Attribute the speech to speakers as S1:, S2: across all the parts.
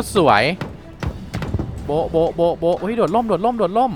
S1: ตรสวย โบะโบะโบะโบะเฮ้ยโดดล่ม โดดล่ม โดดล่ม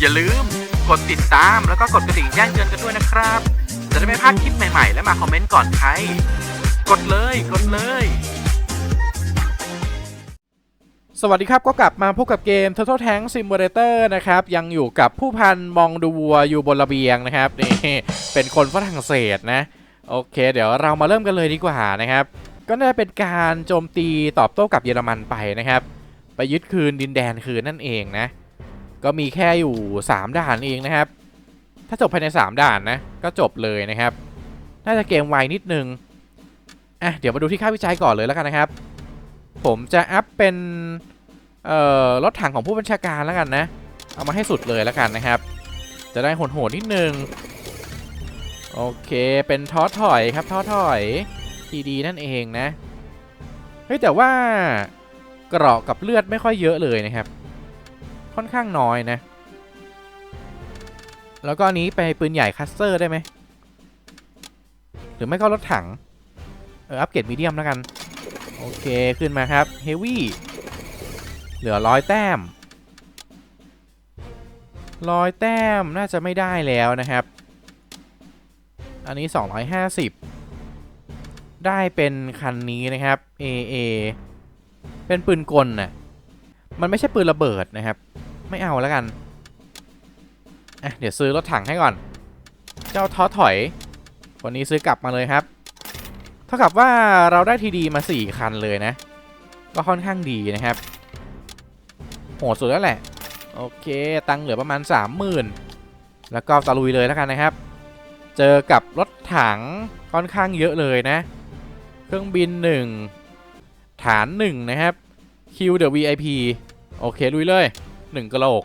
S1: อย่าลืมกดติดตามแล้วก็กดกระดิ่งแจ้งเตือนกันด้วยนะครับ จะได้ไม่พลาดคลิปใหม่ๆ และมาคอมเมนต์ก่อนใคร กดเลย กดเลย สวัสดีครับ ก็กลับมาพบกับเกม Total Tank Simulator นะครับ ยังอยู่กับผู้พันมองดูวัวอยู่บนระเบียงนะครับนี่เป็นคนฝรั่งเศสนะ โอเค เดี๋ยวเรามาเริ่มกันเลยดีกว่านะครับ ก็น่าจะเป็นการโจมตีตอบโต้กับเยอรมันไปนะครับ ไปยึดคืนดินแดนคืนนั่นเองนะ ก็มีแค่อยู่ 3 ด่านเองนะครับ ถ้าจบภายใน 3 ด่านนะ ก็จบเลยนะครับ น่าจะเกมไวนิดนึงอะเดี๋ยวมาดูที่ค่าวิจัยก่อนเลยแล้วกันนะครับ ผมจะอัพเป็นรถถังของผู้บัญชาการแล้วกันนะ เอามาให้สุดเลยแล้วกันนะครับ จะได้โหดๆนิดนึง โอเคเป็นท้อถอยครับท้อถอยทีดีนั่นเองนะ เฮ้ยแต่ว่าเกราะกับเลือดไม่ค่อยเยอะเลยนะครับ ค่อนข้างน้อยนะ แล้วก็อันนี้ไปปืนใหญ่คัสเซอร์ได้ไหม หรือไม่ก็รถถัง เอออัปเกรดมีเดียมแล้วกัน โอเคขึ้นมาครับเฮฟวี่เหลือร้อยแต้มร้อยแต้มน่าจะไม่ได้แล้วนะครับ อันนี้ 250 ได้เป็นคันนี้นะครับ AA เป็นปืนกลน่ะมันไม่ใช่ปืนระเบิดนะครับ ไม่เอาแล้วกันอะเดี๋ยวซื้อรถถังให้ก่อน เจ้าท้อถอย วันนี้ซื้อกลับมาเลยครับ ท่ากับว่าเราได้ทีดีมา 4 คันเลยนะ ก็ค่อนข้างดีนะครับ โหดสุดแล้วแหละ โอเค ตังเหลือประมาณ 30,000 แล้วก็ตะลุยเลยแล้วกันนะครับ เจอกับรถถังค่อนข้างเยอะเลยนะ เครื่องบิน 1 ฐาน 1 นะครับ Q the VIP โอเค ลุยเลย 1กระโหลก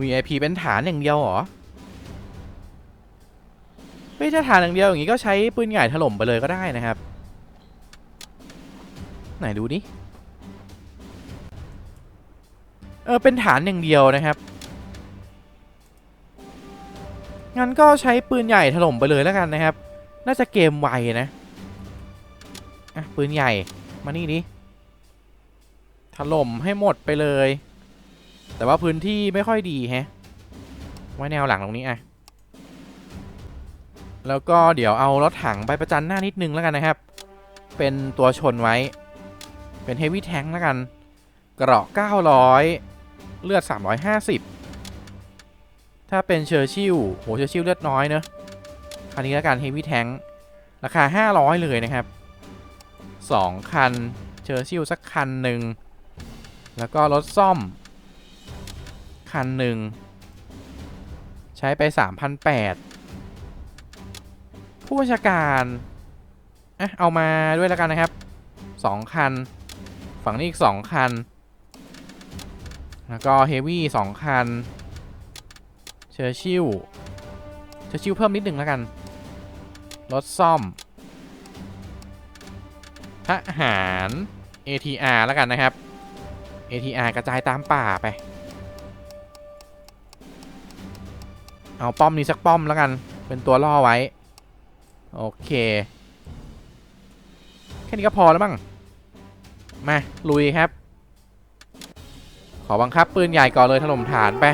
S1: VIP เป็นฐานอย่างเดียวเหรอไม่ใช่ฐานอย่างเดียวอย่างนี้ก็ใช้ปืนใหญ่ถล่มไปเลยก็ได้นะครับ ไหนดูดิเออเป็นฐานอย่างเดียวนะครับงั้นก็ใช้ปืนใหญ่ถล่มไปเลยแล้วกันนะครับ น่าจะเกมไวนะอะปืนใหญ่มานี่ดิถล่มให้หมดไปเลย แต่ว่าพื้นที่ไม่ค่อยดีแฮะ ไว้แนวหลังตรงนี้อะ แล้วก็เดี๋ยวเอารถถังไปประจันหน้านิดนึงแล้วกันนะครับ เป็นตัวชนไว้ เป็นเฮฟวี่แทงแล้วกัน เกราะ 900 เลือด 350 ถ้าเป็นเชอร์ชิลโหเชอร์ชิลเลือดน้อยเนอะคันนี้แล้วกันเฮฟวี่แทงราคา 500 เลยนะครับ 2 คันเชอร์ชิลสักคันหนึ่ง แล้วก็รถซ่อม คันหนึ่ง ใช้ไป 3,800 ผู้บัญชาการอะเอามาด้วยแล้วกันนะครับ 2 คัน ฝั่งนี้อีก 2 คัน แล้วก็เฮฟวี่2คัน เชอร์ชิลเชอร์ชิลเพิ่มนิดหนึ่งแล้วกัน รถซ่อม ทหาร ATR แล้วกันนะครับ ATR กระจายตามป่าไป เอาป้อมนี้สักป้อมแล้วกัน เป็นตัวล่อไว้ โอเค แค่นี้ก็พอแล้วมั้ง มา ลุยครับ ขอบังคับปืนใหญ่ก่อนเลยถล่มฐานไป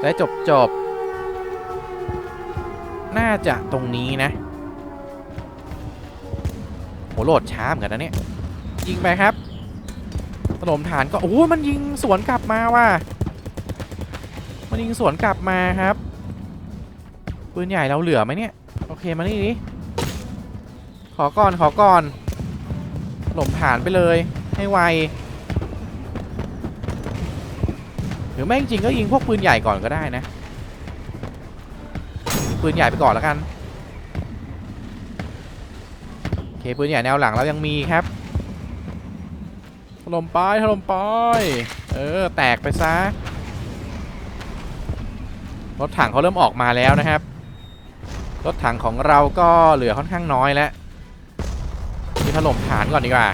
S1: ได้จบจบ น่าจะตรงนี้นะโหโหลดช้าเหมือนกันนะเนี่ย ยิงไปครับถล่มฐานก็โอ้มันยิงสวนกลับมาว่ะมันยิงสวนกลับมาครับ ปืนใหญ่เราเหลือไหมเนี่ย โอเคมานี่ดิขอก่อนขอก่อน หล่มฐานไปเลย ให้ไวหรือไม่จริงก็ยิงพวกปืนใหญ่ก่อนก็ได้นะ ปืนใหญ่ไปก่อนแล้วกันโอเคปืนใหญ่แนวหลังเรายังมีครับถล่มไปถล่มไปเออแตกไปซะรถถังเขาเริ่มออกมาแล้วนะครับ รถถังของเราก็เหลือค่อนข้างน้อยแล้วเฮถล่มฐานก่อนดีกว่า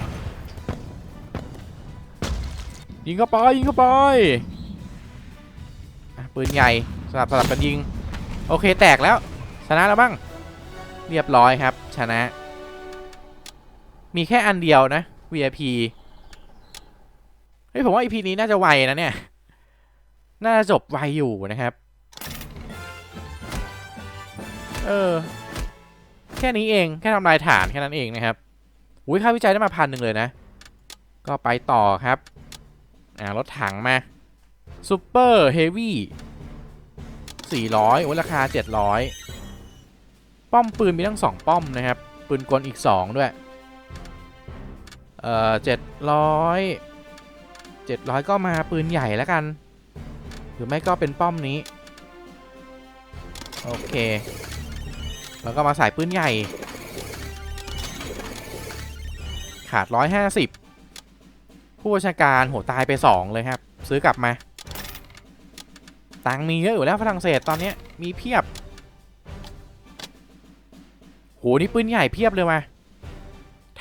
S1: ยิงเข้าไปยิงเข้าไปปืนใหญ่สลับสลับกันยิง โอเคแตกแล้ว ชนะแล้วบ้าง เรียบร้อยครับ ชนะ มีแค่อันเดียวนะ VIP เฮ้ยผมว่า EP นี้น่าจะไวนะเนี่ย น่าจะจบไวอยู่นะครับ เออ แค่นี้เอง แค่ทำลายฐานแค่นั้นเองนะครับ อุ้ยค่าวิจัยได้มาพันหนึ่งเลยนะ ก็ไปต่อครับ อ่ารถถังมาซูเปอร์เฮฟวี่สี่ร้อยโอ้ยราคาเจ็ดร้อยป้อมปืนมีทั้งสองป้อมนะครับ ปืนกลอีกสองด้วย เอ่อเจ็ดร้อยเจ็ดร้อยก็มาปืนใหญ่แล้วกัน หรือไม่ก็เป็นป้อมนี้ โอเค แล้วก็มาใส่ปืนใหญ่ ขาด150ผู้บัญชาการโหตายไป2เลยครับ ซื้อกลับมา ตังมีเยอะอยู่แล้วฝรั่งเศสตอนนี้มีเพียบโหนี่ปืนใหญ่เพียบเลยมา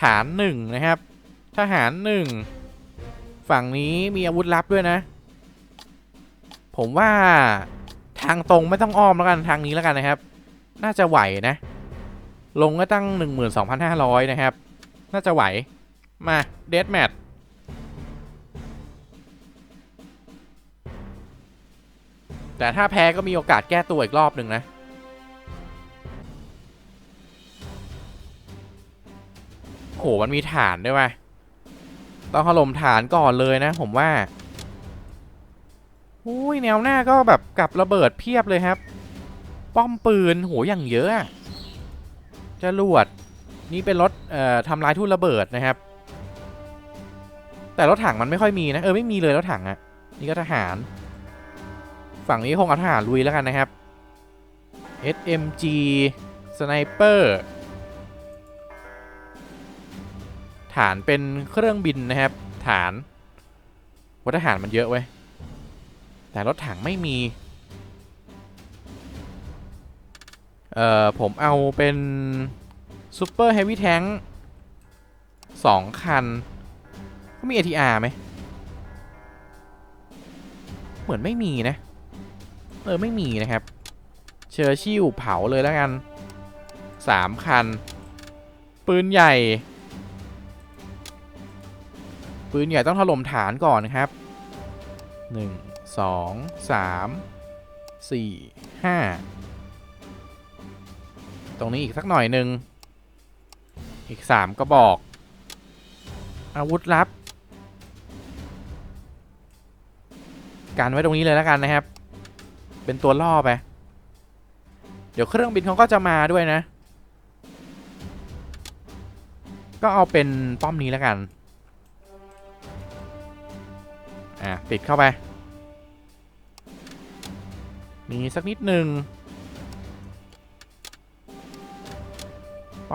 S1: ฐานหนึ่งนะครับ ทหารหนึ่งฝั่งนี้มีอาวุธลับด้วยนะ ผมว่าทางตรงไม่ต้องอ้อมแล้วกันทางนี้แล้วกันนะครับ น่าจะไหวนะ ลงก็ตั้ง 12,500 นะครับ น่าจะไหว มาเด a แมทแต่ถ้าแพ้ก็มีโอกาสแก้ตัวอีกรอบหนึ่งนะโหมันมีฐานด้วยว่ะต้องถล่มฐานก่อนเลยนะ ผมว่าอุ้ยแนวหน้าก็แบบกับระเบิดเพียบเลยครับ ป้อมปืนโหอย่างเยอะอะจรวดนี่เป็นรถเอ่อทำลายทุ่นระเบิดนะครับ แต่รถถังมันไม่ค่อยมีนะเออไม่มีเลยรถถังอะนี่ก็ทหาร ฝั่งนี้คงเอาทหารลุยแล้วกันนะครับ SMG สไนเปอร์ฐานเป็นเครื่องบินนะครับ ฐานวัทหารมันเยอะเว้ยแต่รถถังไม่มี เอ่อ ผมเอาเป็นซูเปอร์เฮฟวี่แท้งสองคันเขามี ATR ไหม เหมือนไม่มีนะ เออ ไม่มีนะครับ เชอร์ชิลเผาเลยแล้วกันสามคัน ปืนใหญ่ ปืนใหญ่ต้องถล่มฐานก่อนครับหนึ่งสองสามสี่ห้า ตรงนี้อีกสักหน่อยหนึ่งอีกสามก็บอก อาวุธลับกันไว้ตรงนี้เลยแล้วกันนะครับ เป็นตัวล่อไป เดี๋ยวเครื่องบินเขาก็จะมาด้วยนะ ก็เอาเป็นป้อมนี้แล้วกัน อะปิดเข้าไป มีสักนิดหนึ่ง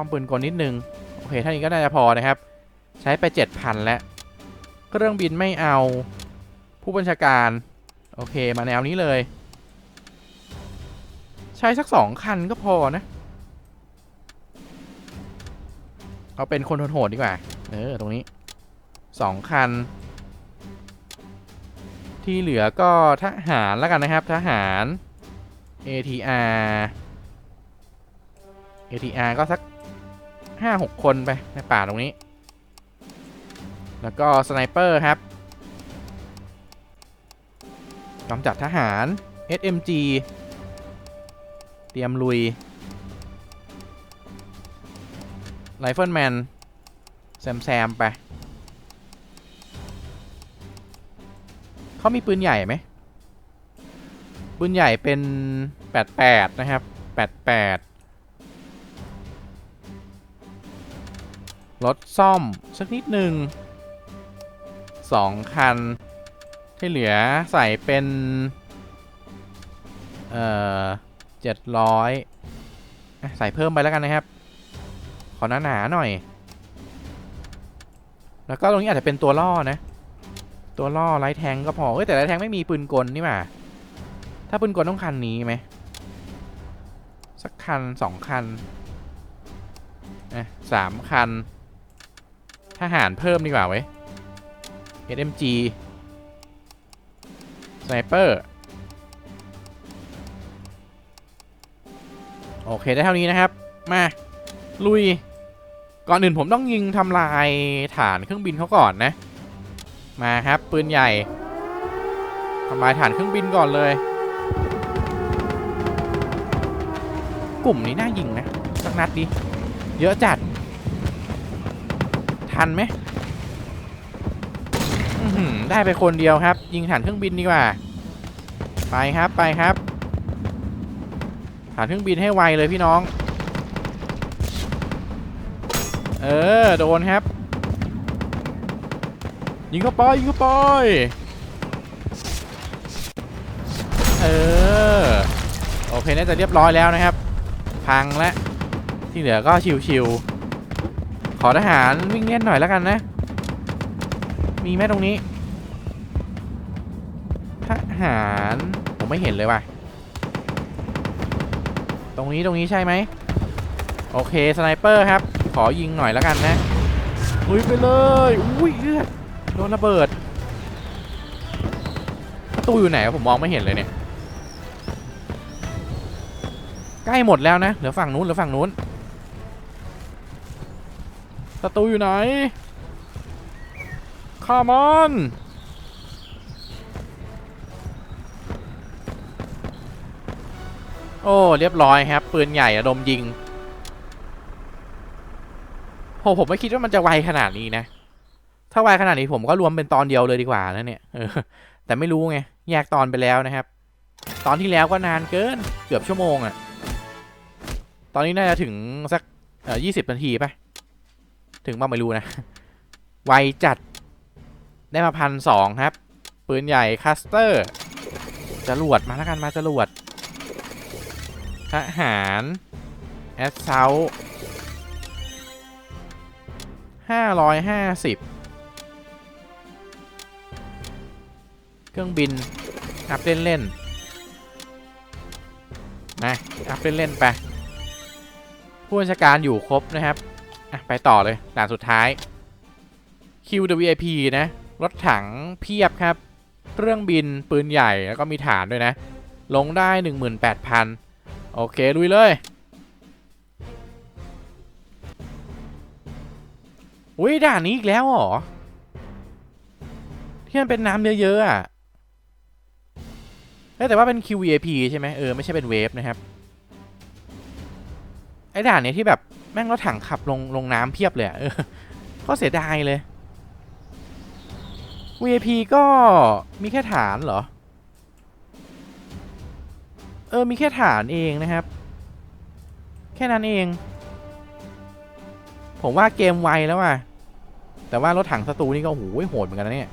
S1: ป้อมปืนกลนิดนึง โอเคเท่านี้ก็น่าจะพอนะครับ ใช้ไป 7,000 แล้ว เครื่องบินไม่เอา ผู้บัญชาการ โอเค มาแนวนี้เลย ใช้สักสองคันก็พอนะ เอาเป็นคนโหดดีกว่า เออ ตรงนี้สองคัน ที่เหลือก็ทหารแล้วกันนะครับ ทหาร ATR ATR ก็สัก ห้าหกคนไปในป่าตรงนี้ แล้วก็สไนเปอร์ครับกำจัดทหาร SMG เตรียมลุยไรเฟิลแมนแซมแซมไป เขามีปืนใหญ่ไหม ปืนใหญ่เป็น 88 นะครับ 88 รถซ่อม สักนิดหนึ่งสองคัน ที่เหลือใส่เป็น เอ่อเจ็ดร้อยใส่เพิ่มไปแล้วกันนะครับ ขอหนาๆหน่อย แล้วก็ตรงนี้อาจจะเป็นตัวล่อนะ ตัวล่อไลท์แทงก็พอเอ้ยแต่ไลท์แทงไม่มีปืนกลนี่หว่าถ้าปืนกลต้องคันนี้ไหมสักคันสองคันอะสามคัน ทหารเพิ่มดีกว่าเว้ย SMG สไนเปอร์โอเค ได้เท่านี้นะครับ มา ลุย ก่อนอื่นผมต้องยิงทำลายฐานเครื่องบินเขาก่อนนะ มาครับ ปืนใหญ่ทำลายฐานเครื่องบินก่อนเลย กลุ่มนี้น่ายิงนะ สักนัดดิ เยอะจัด ทันไหมได้ไปคนเดียวครับ ยิงฐานเครื่องบินดีกว่า ไปครับไปครับฐานเครื่องบินให้ไวเลยพี่น้อง เออโดนครับ ยิงเข้าไปยิงเข้าไปเออโอเคน่าจะเรียบร้อยแล้วนะครับ พังแล้วที่เหลือก็ชิวๆ ขอทหารวิ่งเล่นหน่อยแล้วกันนะ มีไหมตรงนี้ ทหารผมไม่เห็นเลยว่ะ ตรงนี้ตรงนี้ใช่ไหม โอเคสไนเปอร์ครับ ขอยิงหน่อยแล้วกันนะลุยไปเลย อุ้ยโดนระเบิด ประตูอยู่ไหนผมมองไม่เห็นเลยเนี่ย ใกล้หมดแล้วนะ เหลือฝั่งนู้นเหลือฝั่งนู้น ประตูอยู่ไหนคามอนโอ้ เรียบร้อยครับ ปืนใหญ่อะดมยิงโหผมไม่คิดว่ามันจะไวขนาดนี้นะ ถ้าไวขนาดนี้ผมก็รวมเป็นตอนเดียวเลยดีกว่านะเนี่ยแต่ไม่รู้ไง แยกตอนไปแล้วนะครับ ตอนที่แล้วก็นานเกิน เกือบชั่วโมงอะตอนนี้น่าจะถึงสักยี่สิบนาทีปะ ถึงบ้างไม่รู้นะ ไวจัด ได้มาพันสองครับ ปืนใหญ่คัสเตอร์จรวดมาแล้วกันมาจรวดทหารแอสเซาห้าร้อยห้าสิบเครื่องบิน อัพเล่นเล่นๆนะอัพเล่นเล่นๆไปผู้บัญชาการอยู่ครบนะครับ อะไปต่อเลยด่านสุดท้าย QWIP นะ รถถังเพียบครับ เครื่องบินปืนใหญ่แล้วก็มีฐานด้วยนะ ลงได้ 18,000 โอเคลุยเลยอุ้ยด่านนี้อีกแล้วหรอ ที่มันเป็นน้ำเยอะๆอะแต่ว่าเป็น QVAP ใช่ไหมเออ ไม่ใช่เป็นเวฟนะครับ ไอ้ด่านนี้ที่แบบ แม่งรถถังขับลงลงน้ำเพียบเลยอะเออก็เสียดายเลย VAP ก็มีแค่ฐานเหรอ เออ มีแค่ฐานเองนะครับ แค่นั้นเอง ผมว่าเกมไวแล้วอะ แต่ว่ารถถังศัตรูนี่ก็โอ้โหดเหมือนกันนะเนี่ย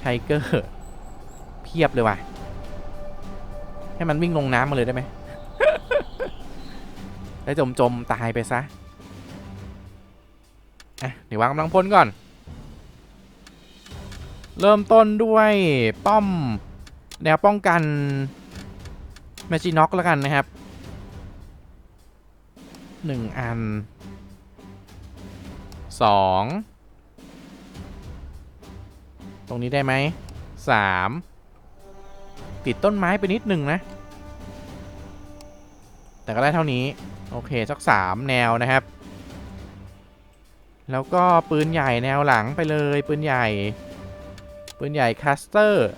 S1: ไทเกอร์ เพียบเลยว่ะ ให้มันวิ่งลงน้ำมาเลยได้ไหม แล้วจมจมๆตายไปซะ เดี๋ยววางกำลังพลก่อน เริ่มต้นด้วยป้อม แนวป้องกันแมจิน็อกแล้วกันนะครับหนึ่งอันสองตรงนี้ได้ไหมสามติดต้นไม้ไปนิดหนึ่งนะ แต่ก็ได้เท่านี้ โอเค สักสามแนวนะครับ แล้วก็ปืนใหญ่แนวหลังไปเลยปืนใหญ่ ปืนใหญ่คัสเตอร์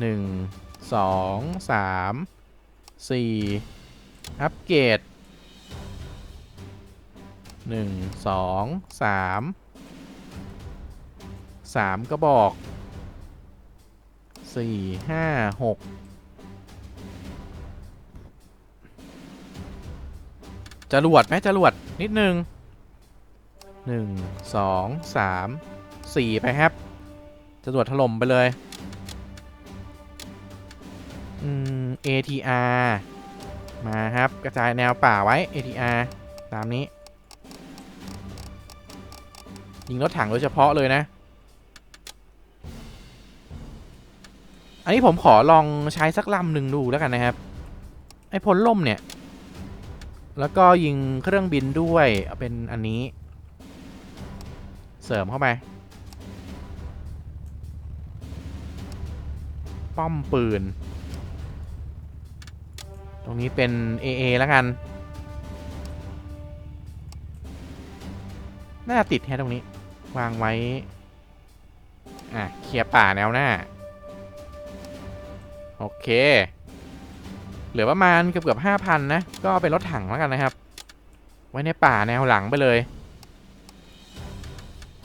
S1: หนึ่งสองสามสี่อัปเกรดหนึ่งสองสามสามก็บอกสี่ห้าหกจรวดไหมจรวดนิดนึง หนึ่งสองสามสี่ไปครับจรวดถล่มไปเลย อืม ATR มาครับ กระจายแนวป่าไว้ ATR ตามนี้ ยิงรถถังโดยเฉพาะเลยนะ อันนี้ผมขอลองใช้สักลำหนึ่งดูแล้วกันนะครับ ไอ้พลล่มเนี่ย แล้วก็ยิงเครื่องบินด้วย เอาเป็นอันนี้ เสริมเข้าไป ป้อมปืน ตรงนี้เป็น AA แล้วกัน น่าจะติดแค่ตรงนี้ วางไว้ อะ เคลียร์ป่าแนวหน้า โอเค เหลือประมาณเกือบเกือบห้าพันนะ ก็เป็นรถถังแล้วกันนะครับ ไว้ในป่าแนวหลังไปเลย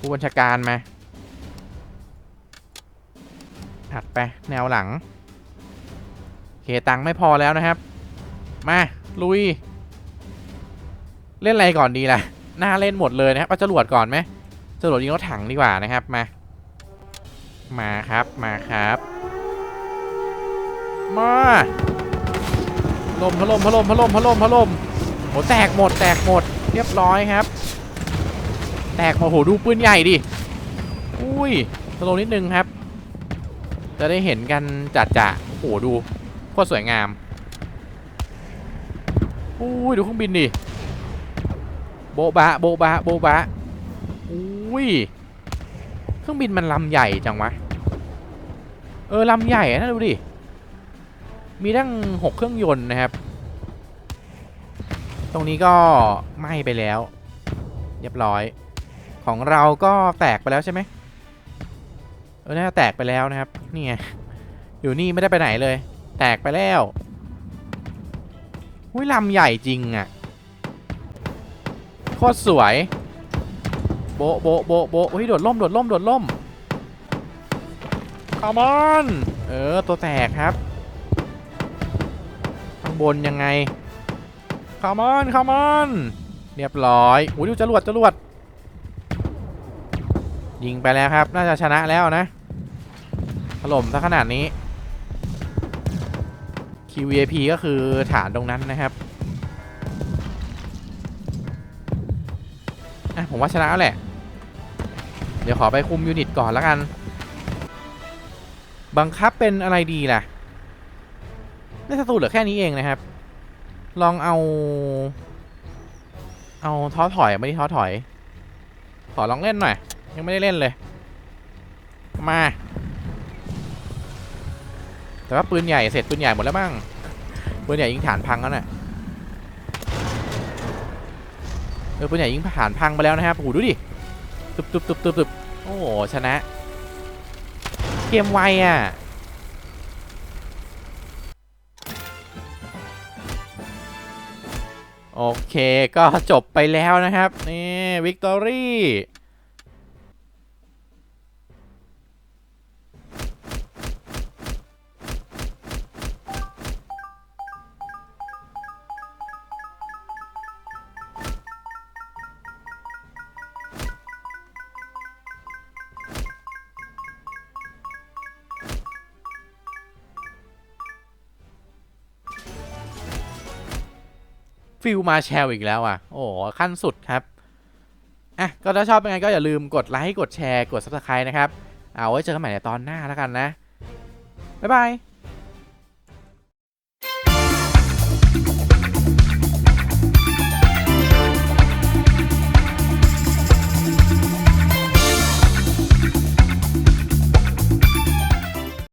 S1: ผู้บัญชาการมาถัดไปแนวหลังเคตังค์ไม่พอแล้วนะครับ มา ลุย เล่นอะไรก่อนดีล่ะน่าเล่นหมดเลยนะครับเอาจรวดก่อนไหมจรวดยิงรถถังดีกว่านะครับมา มาครับมาครับมาลมพลมพลมพลมพลมพลมโหแตกหมดแตกหมด เรียบร้อยครับ แตกหมดโหดูปืนใหญ่ดิ อุ้ยสโลนิดนึงครับ จะได้เห็นกันจัดจะโอ้โหดูโคตรสวยงาม อุ้ยดูเครื่องบินดิ โบบะโบบะโบบะอุ้ยเครื่องบินมันลำใหญ่จังวะ เออลำใหญ่นะดูดิ มีตั้งหกเครื่องยนต์นะครับ ตรงนี้ก็ไหม้ไปแล้ว เรียบร้อย ของเราก็แตกไปแล้วใช่ไหมเออน่าแตกไปแล้วนะครับ นี่ไง อยู่นี่ไม่ได้ไปไหนเลย แตกไปแล้วอุ้ยลำใหญ่จริงอะ่ะ โคตรสวย โบโบโบโบะเฮ้ยโดดล่ม โดดล่ม โดดล่มคอมอนเออ ตัวแตกครับข้างบนยังไงคอมอนคอมอน เรียบร้อยโอ้ยดูจรวดจรวด ยิงไปแล้วครับ น่าจะชนะแล้วนะถล่มซะขนาดนี้ QVAP ก็คือฐานตรงนั้นนะครับอะผมว่าชนะแล้วแหละ เดี๋ยวขอไปคุมยูนิตก่อนแล้วกัน บังคับเป็นอะไรดีล่ะน่าจะตูเหลือแค่นี้เองนะครับ ลองเอา เอาท้อถอยไม่ได้ท้อถอย ขอลองเล่นหน่อย ยังไม่ได้เล่นเลย มา แต่ว่าปืนใหญ่เสร็จปืนใหญ่หมดแล้วมั้งปืนใหญ่ยิงฐานพังแล้วน่ะเออปืนใหญ่ยิงฐานพังไปแล้วนะครับโอ้โหดูดิตึบตบตบตบตบโอ้โหชนะ เกมไวอะโอเคก็จบไปแล้วนะครับ นี่วิกตอรี่ ฟิลมาแชลอีกแล้วอะ โอ้โหขั้นสุดครับ อะ ก็ถ้าชอบเป็นไงก็อย่าลืมกดไลค์ กดแชร์ กด subscribe นะครับ เอาไว้เจอกันใหม่ในตอนหน้าแล้วกันนะ บ๊ายบาย